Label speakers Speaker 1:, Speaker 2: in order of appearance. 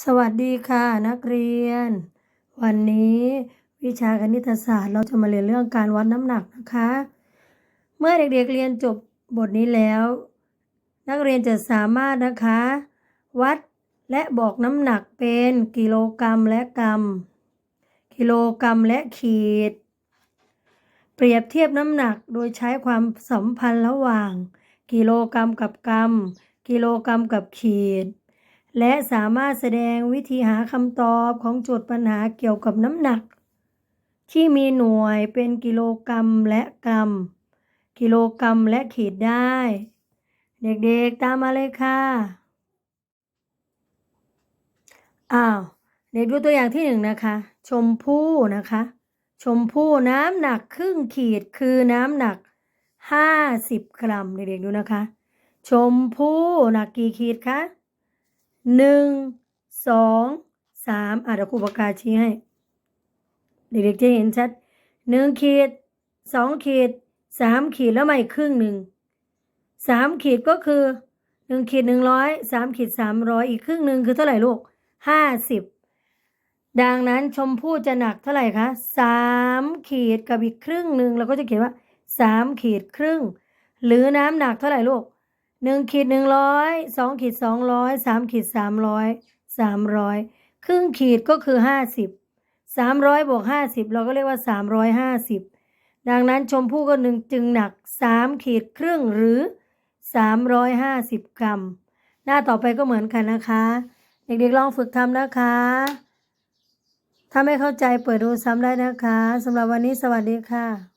Speaker 1: สวัสดีค่ะนักเรียน วันนี้วิชาคณิตศาสตร์เราจะมาเรียนเรื่องการวัดน้ำหนักนะคะ เมื่อเด็กๆเรียนจบบทนี้แล้ว นักเรียนจะสามารถนะคะ วัดและบอกน้ำหนักเป็นกิโลกรัมและกรัม กิโลกรัมและขีด เปรียบเทียบน้ำหนักโดยใช้ความสัมพันธ์ระหว่าง กิโลกรัมกับกรัม กิโลกรัมกับขีด และสามารถแสดงวิธีหาคำตอบของโจทย์ปัญหาเกี่ยวกับน้ำหนัก ที่มีหน่วยเป็นกิโลกรัมและกรัม กิโลกรัมและขีดได้ เด็กๆตามมาเลยค่ะ อ้าว เด็กดูตัวอย่างที่หนึ่งนะคะ ชมพู่นะคะ ชมพู่น้ำหนักครึ่งขีดคือน้ำหนักห้าสิบกรัม เด็กๆดูนะคะ ชมพู่หนักกี่ขีดคะ หนึ่งสองสามอะเดี๋ยวครูปากกาชี้ให้ เด็กๆจะเห็นชัดหนึ่งขีดสองขีดสามขีดแล้วมาอีกครึ่งหนึ่งสามขีดก็คือหนึ่งขีดหนึ่งร้อยสามขีดสามร้อยอีกครึ่งหนึ่งคือเท่าไหร่ลูกห้าสิบดังนั้นชมพู่จะหนักเท่าไหร่คะสามขีดกับอีกครึ่งหนึ่งเราก็จะเขียนว่าสามขีดครึ่ง หรือน้ำหนักเท่าไหร่ลูก หนึ่งขีดหนึ่งร้อยสองขีดสองร้อยสามขีดสามร้อยสามร้อยครึ่งขีดก็คือห้าสิบสามร้อยบวกห้าสิบเราก็เรียกว่าสามร้อยห้าสิบดังนั้นชมพู่ก็หนึ่งจึงหนักสามขีดครึ่งหรือสามร้อยห้าสิบกรัม หน้าต่อไปก็เหมือนกันนะคะ เด็กๆลองฝึกทำนะคะ ถ้าไม่เข้าใจเปิดดูซ้ำได้นะคะสำหรับวันนี้สวัสดีค่ะ